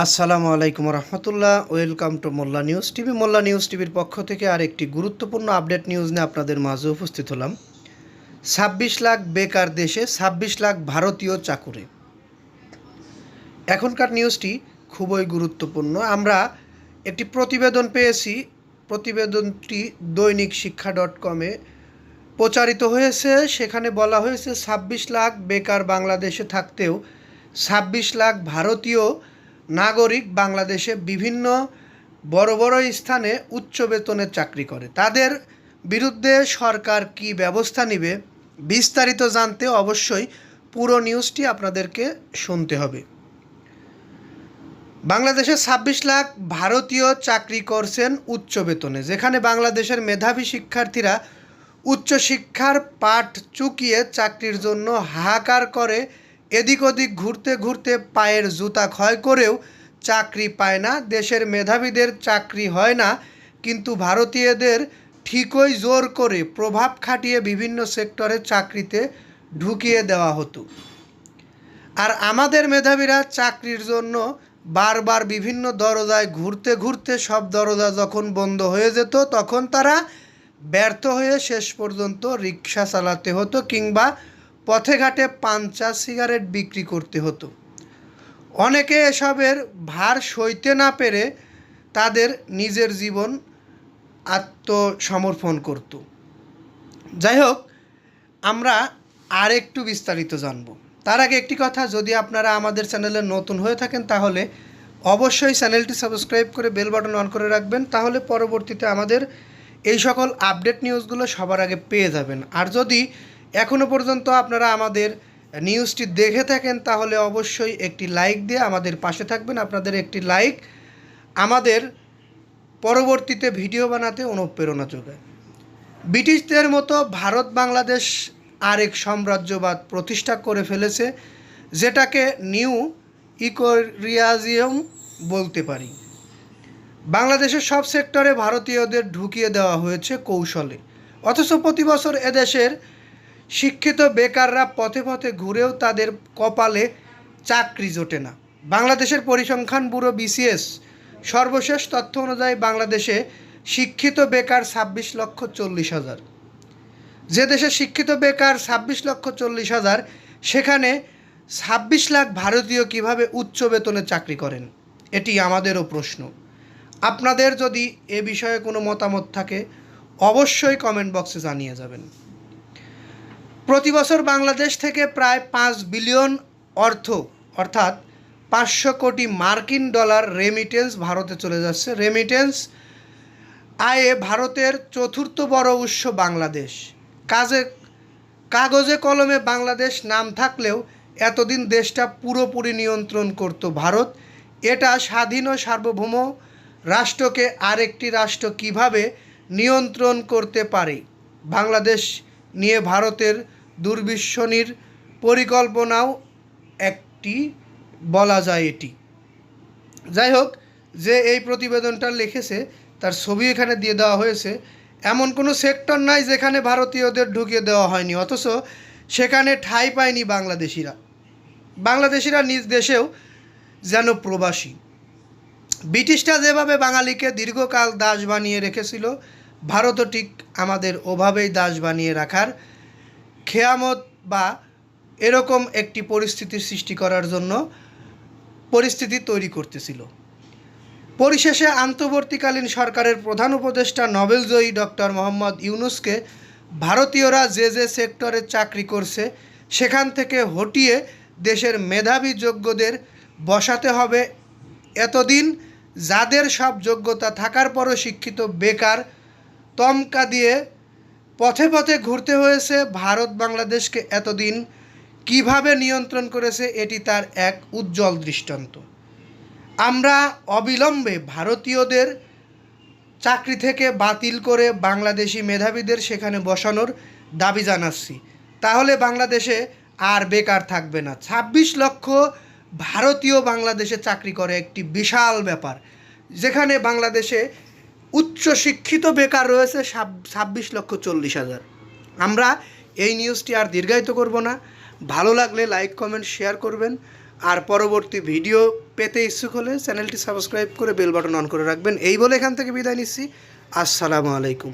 আসসালামু আলাইকুম রহমতুল্লাহ, welcome to Molla news TV. Molla news টিভির পক্ষ থেকে আর একটি গুরুত্বপূর্ণ আপডেট নিউজ নিয়ে আপনাদের মাঝে উপস্থিত হলাম। ছাব্বিশ লাখ বেকার দেশে ছাব্বিশ লাখ ভারতীয় চাকুরে। এখনকার নিউজটি খুবই গুরুত্বপূর্ণ। আমরা একটি প্রতিবেদন পেয়েছি। প্রতিবেদনটি দৈনিক শিক্ষা ডট কমে প্রচারিত হয়েছে। সেখানে বলা হয়েছে, ছাব্বিশ লাখ বেকার বাংলাদেশে থাকতেও ছাব্বিশ লাখ ভারতীয় নাগরিক বাংলাদেশে বিভিন্ন বড় বড় স্থানে উচ্চ বেতনের চাকরি করে। তাদের বিরুদ্ধে সরকার কি ব্যবস্থা নেবে বিস্তারিত জানতে অবশ্যই পুরো নিউজটি আপনাদেরকে শুনতে হবে। বাংলাদেশে ছাব্বিশ লাখ ভারতীয় চাকরি করছেন উচ্চ বেতনে, যেখানে বাংলাদেশের মেধাবী শিক্ষার্থীরা উচ্চশিক্ষার পাঠ চুকিয়ে চাকরির জন্য হাহাকার করে এদিক ওদিক ঘুরতে ঘুরতে পায়ের জুতা ক্ষয় করেও চাকরি পায় না। দেশের মেধাবীদের চাকরি হয় না, কিন্তু ভারতীয়দের ঠিকই জোর করে প্রভাব খাটিয়ে বিভিন্ন সেক্টরে চাকরিতে ঢুকিয়ে দেওয়া হতো। আর আমাদের মেধাবীরা চাকরির জন্য বারবার বিভিন্ন দরজায় ঘুরতে ঘুরতে সব দরজা যখন বন্ধ হয়ে যেত, তখন তারা ব্যর্থ হয়ে শেষ পর্যন্ত রিক্সা চালাতে হতো কিংবা পথে ঘাটে পাঞ্চা সিগারেট বিক্রি করতে হতো। অনেকে এসবের ভার সইতে না পেরে তাদের নিজের জীবন আত্মসমর্পণ করত। যাই হোক, আমরা আর একটু বিস্তারিত জানব। তার আগে একটি কথা, যদি আপনারা আমাদের চ্যানেলে নতুন হয়ে থাকেন, তাহলে অবশ্যই চ্যানেলটি সাবস্ক্রাইব করে বেল বাটন অন করে রাখবেন। তাহলে পরবর্তীতে আমাদের এই সকল আপডেট নিউজগুলো সবার আগে পেয়ে যাবেন। আর যদি এখনও পর্যন্ত আপনারা আমাদের নিউজটি দেখে থাকেন, তাহলে অবশ্যই একটি লাইক দিয়ে আমাদের পাশে থাকবেন। আপনাদের একটি লাইক আমাদের পরবর্তীতে ভিডিও বানাতে অনুপ্রেরণা যোগায়। ব্রিটিশদের মতো ভারত, বাংলাদেশ আরেক সাম্রাজ্যবাদ প্রতিষ্ঠা করে ফেলেছে, যেটাকে নিউ ইকোরিয়াজিয়াম বলতে পারি। বাংলাদেশের সব সেক্টরে ভারতীয়দের ঢুকিয়ে দেওয়া হয়েছে কৌশলে। অথচ প্রতি বছর এদেশের শিক্ষিত বেকাররা পথে পথে ঘুরেও তাদের কপালে চাকরি জোটে না। বাংলাদেশের পরিসংখ্যান ব্যুরো বিসিএস সর্বশেষ তথ্য অনুযায়ী বাংলাদেশে শিক্ষিত বেকার ছাব্বিশ লক্ষ চল্লিশ হাজার। যে দেশে শিক্ষিত বেকার ছাব্বিশ লক্ষ চল্লিশ হাজার, সেখানে ছাব্বিশ লাখ ভারতীয় কীভাবে উচ্চ বেতনে চাকরি করেন? এটি আমাদেরও প্রশ্ন। আপনাদের যদি এ বিষয়ে কোনো মতামত থাকে, অবশ্যই কমেন্ট বক্সে জানিয়ে যাবেন। প্রতি বছর বাংলাদেশ থেকে প্রায় পাঁচ বিলিয়ন অর্থ, অর্থাৎ পাঁচশো কোটি মার্কিন ডলার রেমিটেন্স ভারতে চলে যাচ্ছে। রেমিটেন্স আয়ে ভারতের চতুর্থ বড় উৎস বাংলাদেশ। কাজে, কাগজে কলমে বাংলাদেশ নাম থাকলেও এতদিন দেশটা পুরোপুরি নিয়ন্ত্রণ করত ভারত। এটা স্বাধীন ও সার্বভৌম রাষ্ট্রকে আরেকটি রাষ্ট্র কীভাবে নিয়ন্ত্রণ করতে পারে? বাংলাদেশ নিয়ে ভারতের দুর্বিশ্বনির পরিকল্পনাও একটি বলা যায় এটি। যাই হোক, যে এই প্রতিবেদনটা লিখেছে, তার ছবি এখানে দিয়ে দেওয়া হয়েছে। এমন কোনো সেক্টর নাই যেখানে ভারতীয়দের ঢুকিয়ে দেওয়া হয়নি, অথচ সেখানে ঠাঁই পায়নি বাংলাদেশিরা। বাংলাদেশিরা নিজ দেশেও যেন প্রবাসী। ব্রিটিশরা যেভাবে বাঙালিকে দীর্ঘকাল দাস বানিয়ে রেখেছিল ভারতও ঠিক আমাদের ওভাবেই দাস বানিয়ে রাখার খেয়ামত বা এরকম একটি পরিস্থিতির সৃষ্টি করার জন্য পরিস্থিতি তৈরি করতেছিল। পরিশেষে আন্তর্বর্তীকালীন সরকারের প্রধান উপদেষ্টা নোবেলজয়ী ডক্টর মোহাম্মদ ইউনুসকে ভারতীয়রা যে যে সেক্টরে চাকরি করছে, সেখান থেকে হটিয়ে দেশের মেধাবী যোগ্যদের বসাতে হবে। এতদিন যাদের সব যোগ্যতা থাকার পরও শিক্ষিত বেকার তমকা দিয়ে পথে পথে ঘুরতে হয়েছে ভারত বাংলাদেশকে এতদিন কীভাবে নিয়ন্ত্রণ করেছে এটি তার এক উজ্জ্বল দৃষ্টান্ত। আমরা অবিলম্বে ভারতীয়দের চাকরি থেকে বাতিল করে বাংলাদেশি মেধাবীদের সেখানে বসানোর দাবি জানাচ্ছি। তাহলে বাংলাদেশে আর বেকার থাকবে না। ছাব্বিশ লক্ষ ভারতীয় বাংলাদেশে চাকরি করে একটি বিশাল ব্যাপার, যেখানে বাংলাদেশে উচ্চ শিক্ষিত বেকার রয়েছে ছাব্বিশ লক্ষ চল্লিশ হাজার। আমরা এই নিউজটি আর দীর্ঘায়িত করব না। ভালো লাগলে লাইক কমেন্ট শেয়ার করবেন। আর পরবর্তী ভিডিও পেতে ইচ্ছুক হলে চ্যানেলটি সাবস্ক্রাইব করে বেল বাটন অন করে রাখবেন। এই বলে এখান থেকে বিদায় নিচ্ছি। আসসালামু আলাইকুম।